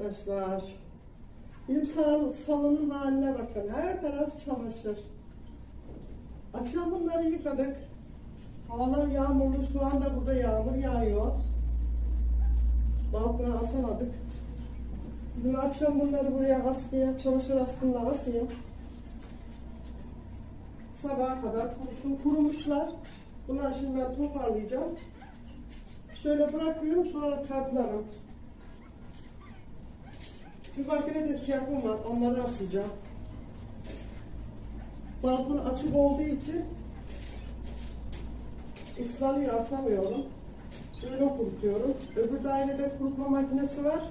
arkadaşlar. Benim sal salonun haline bakın. Her taraf çamaşır. Akşam bunları yıkadık. Havalar yağmurlu. Şu anda burada yağmur yağıyor. Balkona asamadık. Dün akşam bunları buraya askıya, çamaşır askımla asayım. Sabaha kadar kurusun. Kurumuşlar. Bunları şimdi ben toparlayacağım. Şöyle bırakıyorum sonra katlarım. Bir makinede siyahım var. Onları asacağım. Balkon açık olduğu için ıslanıyor asamıyorum. Öyle kurutuyorum. Öbür dairede kurutma makinesi var.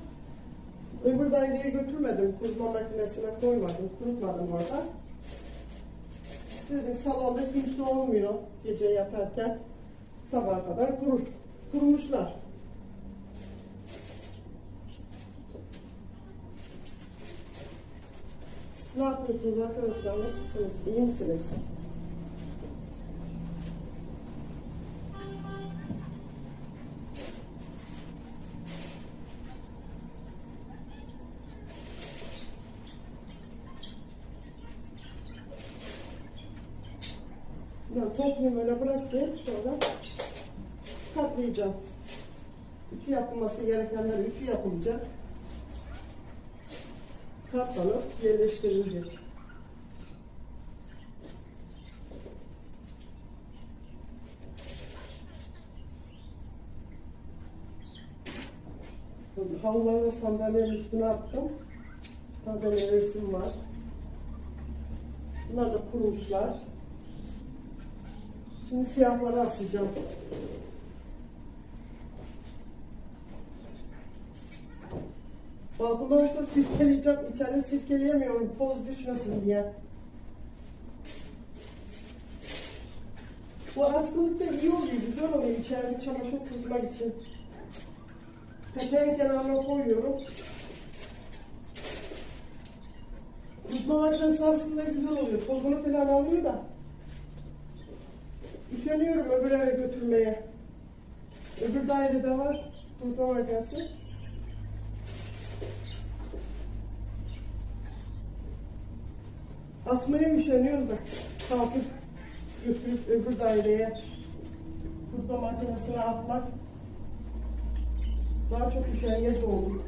Öbür daireye götürmedim. Kurutma makinesine koymadım. Kurutmadım orada. Dedim salonda kimse olmuyor gece yatarken. Sabaha kadar kurur. Kurumuşlar. Ne yapıyorsunuz arkadaşlar? Nasılsınız? İyi misiniz? Ben toplayayım öyle bırakayım sonra katlayacağım. Ütü yapılması gerekenler ütü yapılacak. Katlanıp yerleştirilecek. Havluları da sandalyenin üstüne attım. Tabii resim var. Bunlar da kurumuşlar. Şimdi siyahları asacağım. Balkonda olsa sirkeleyeceğim. İçeride sirkeleyemiyorum. Toz düşmesin diye. Bu askılık iyi oluyor. Güzel oluyor. İçeride çamaşır kurutmak için. Peteğin kenarına koyuyorum. Kurutma makinesi aslında güzel oluyor. Tozunu falan alıyor da. Üşeniyorum öbür eve götürmeye. Öbür dairede var. Kurutma makinesi. Asmaya üşeniyoruz da kalkıp götürüp öbür daireye kurutma makinesine atmak daha çok üşengeç olduk.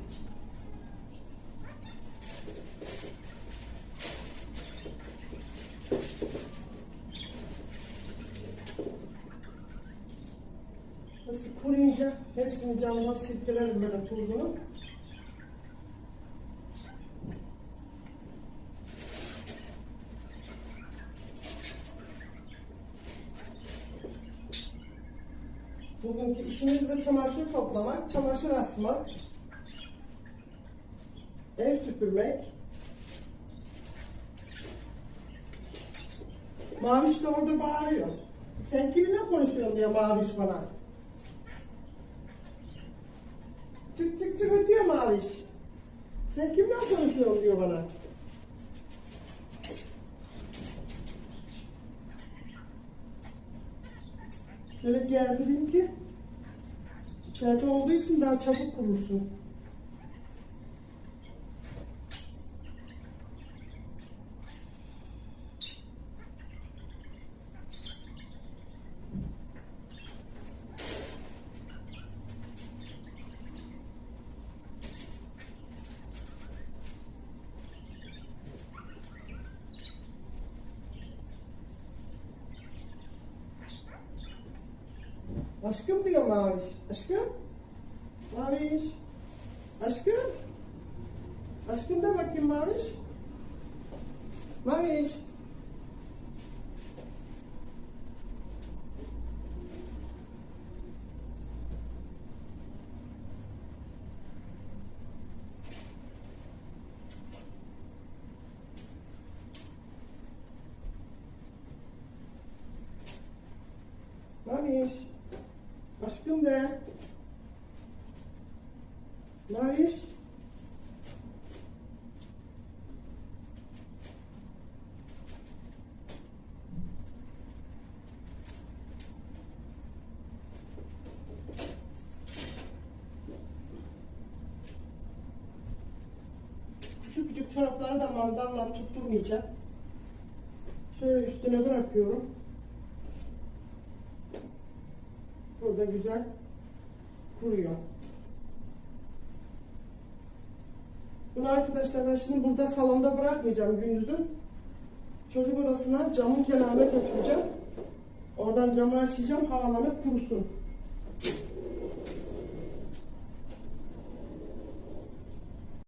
Nasıl kuruyunca hepsini camdan silkelerim böyle tozunu. Bugünkü işimiz de çamaşır toplamak, çamaşır asmak, ev süpürmek. Maviş de orada bağırıyor. Sen kiminle konuşuyorsun diyor Maviş bana. Tık tık tık ötüyor Maviş. Sen kimle konuşuyorsun diyor bana. Şöyle gerdireyim ki içeride olduğu için daha çabuk kurursun. Aşkım diyor Maviş. Aşkım. Maviş. Aşkım. Aşkım da bakayım Maviş. Maviş. Maviş. Aşkım de. Maviş. küçük küçük çorapları da mandalla tutturmayacağım. Şöyle üstüne bırakıyorum. Burada güzel kuruyor. Bunu arkadaşlar ben şimdi burada salonda bırakmayacağım gündüzün. Çocuk odasına camın kenarına götüreceğim. Oradan camı açacağım havalanıp kurusun.